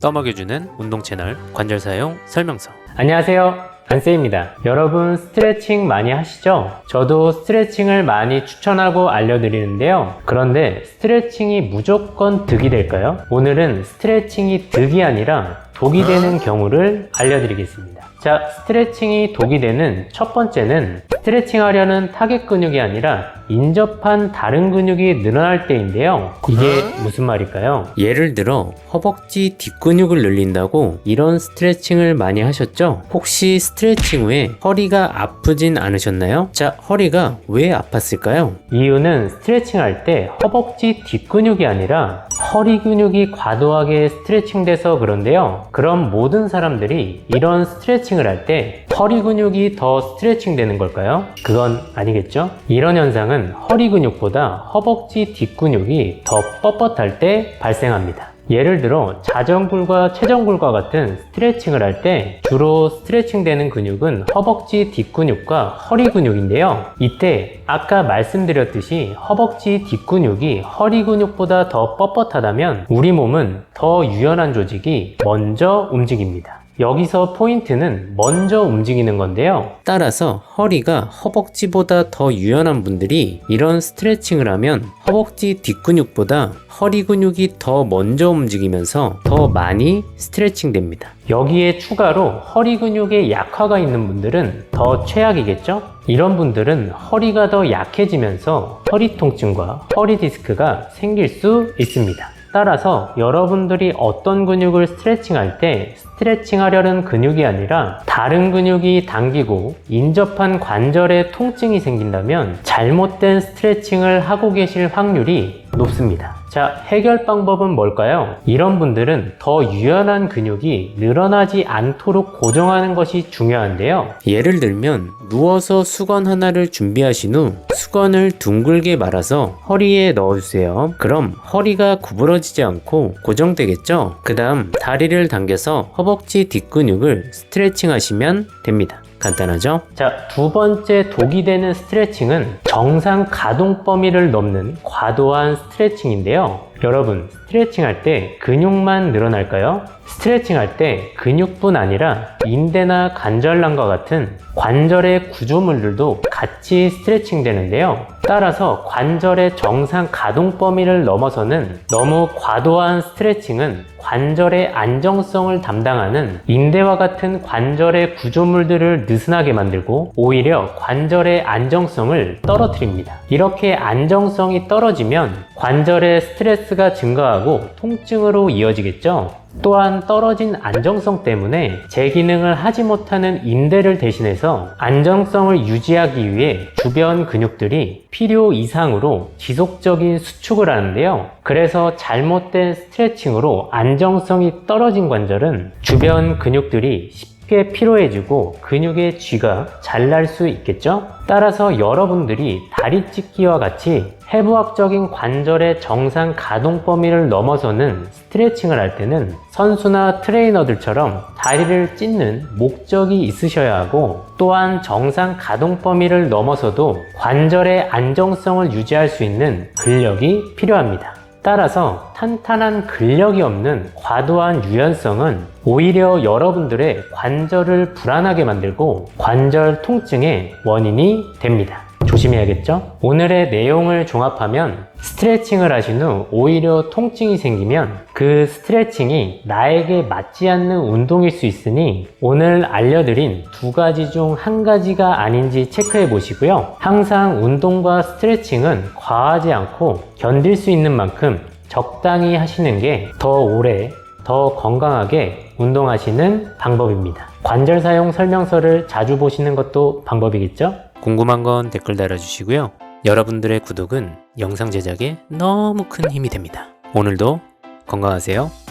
떠먹여주는 운동 채널 관절 사용 설명서. 안녕하세요. 안세입니다. 여러분 스트레칭 많이 하시죠? 저도 스트레칭을 많이 추천하고 알려드리는데요. 그런데 스트레칭이 무조건 득이 될까요? 오늘은 스트레칭이 득이 아니라 독이 되는 경우를 알려드리겠습니다. 자, 스트레칭이 독이 되는 첫 번째는 스트레칭 하려는 타겟 근육이 아니라 인접한 다른 근육이 늘어날 때인데요. 이게 무슨 말일까요? 예를 들어 허벅지 뒷근육을 늘린다고 이런 스트레칭을 많이 하셨죠? 혹시 스트레칭 후에 허리가 아프진 않으셨나요? 자, 허리가 왜 아팠을까요? 이유는 스트레칭 할 때 허벅지 뒷근육이 아니라 허리 근육이 과도하게 스트레칭 돼서 그런데요. 그럼 모든 사람들이 이런 스트레칭을 할 때 허리 근육이 더 스트레칭 되는 걸까요? 그건 아니겠죠? 이런 현상은 허리 근육보다 허벅지 뒷근육이 더 뻣뻣할 때 발생합니다. 예를 들어 자전굴과 최전굴과 같은 스트레칭을 할 때 주로 스트레칭 되는 근육은 허벅지 뒷근육과 허리 근육인데요. 이때 아까 말씀드렸듯이 허벅지 뒷근육이 허리 근육보다 더 뻣뻣하다면 우리 몸은 더 유연한 조직이 먼저 움직입니다. 여기서 포인트는 먼저 움직이는 건데요. 따라서 허리가 허벅지보다 더 유연한 분들이 이런 스트레칭을 하면 허벅지 뒷근육보다 허리 근육이 더 먼저 움직이면서 더 많이 스트레칭 됩니다. 여기에 추가로 허리 근육에 약화가 있는 분들은 더 최악이겠죠? 이런 분들은 허리가 더 약해지면서 허리 통증과 허리 디스크가 생길 수 있습니다. 따라서 여러분들이 어떤 근육을 스트레칭 할 때 스트레칭 하려는 근육이 아니라 다른 근육이 당기고 인접한 관절에 통증이 생긴다면 잘못된 스트레칭을 하고 계실 확률이 높습니다. 자, 해결 방법은 뭘까요? 이런 분들은 더 유연한 근육이 늘어나지 않도록 고정하는 것이 중요한데요. 예를 들면 누워서 수건 하나를 준비하신 후 수건을 둥글게 말아서 허리에 넣어주세요. 그럼 허리가 구부러지지 않고 고정되겠죠? 그 다음 다리를 당겨서 허벅지 뒷근육을 스트레칭 하시면 됩니다. 간단하죠? 자, 두 번째 독이 되는 스트레칭은 정상 가동 범위를 넘는 과도한 스트레칭인데요. 여러분, 스트레칭 할 때 근육만 늘어날까요? 스트레칭 할 때 근육뿐 아니라 인대나 관절란과 같은 관절의 구조물들도 같이 스트레칭 되는데요. 따라서 관절의 정상 가동 범위를 넘어서는 너무 과도한 스트레칭은 관절의 안정성을 담당하는 인대와 같은 관절의 구조물들을 느슨하게 만들고 오히려 관절의 안정성을 떨어뜨립니다. 이렇게 안정성이 떨어지면 관절의 스트레스 가 증가하고 통증으로 이어지겠죠. 또한 떨어진 안정성 때문에 제 기능을 하지 못하는 인대를 대신해서 안정성을 유지하기 위해 주변 근육들이 필요 이상으로 지속적인 수축을 하는데요. 그래서 잘못된 스트레칭으로 안정성이 떨어진 관절은 주변 근육들이 쉽게 피로해지고 근육의 쥐가 잘 날 수 있겠죠? 따라서 여러분들이 다리 찢기와 같이 해부학적인 관절의 정상 가동 범위를 넘어서는 스트레칭을 할 때는 선수나 트레이너들처럼 다리를 찢는 목적이 있으셔야 하고 또한 정상 가동 범위를 넘어서도 관절의 안정성을 유지할 수 있는 근력이 필요합니다. 따라서 탄탄한 근력이 없는 과도한 유연성은 오히려 여러분들의 관절을 불안하게 만들고 관절 통증의 원인이 됩니다. 조심해야겠죠? 오늘의 내용을 종합하면 스트레칭을 하신 후 오히려 통증이 생기면 그 스트레칭이 나에게 맞지 않는 운동일 수 있으니 오늘 알려드린 두 가지 중 한 가지가 아닌지 체크해 보시고요. 항상 운동과 스트레칭은 과하지 않고 견딜 수 있는 만큼 적당히 하시는 게 더 오래 더 건강하게 운동하시는 방법입니다. 관절 사용 설명서를 자주 보시는 것도 방법이겠죠? 궁금한 건 댓글 달아주시고요. 여러분들의 구독은 영상 제작에 너무 큰 힘이 됩니다. 오늘도 건강하세요.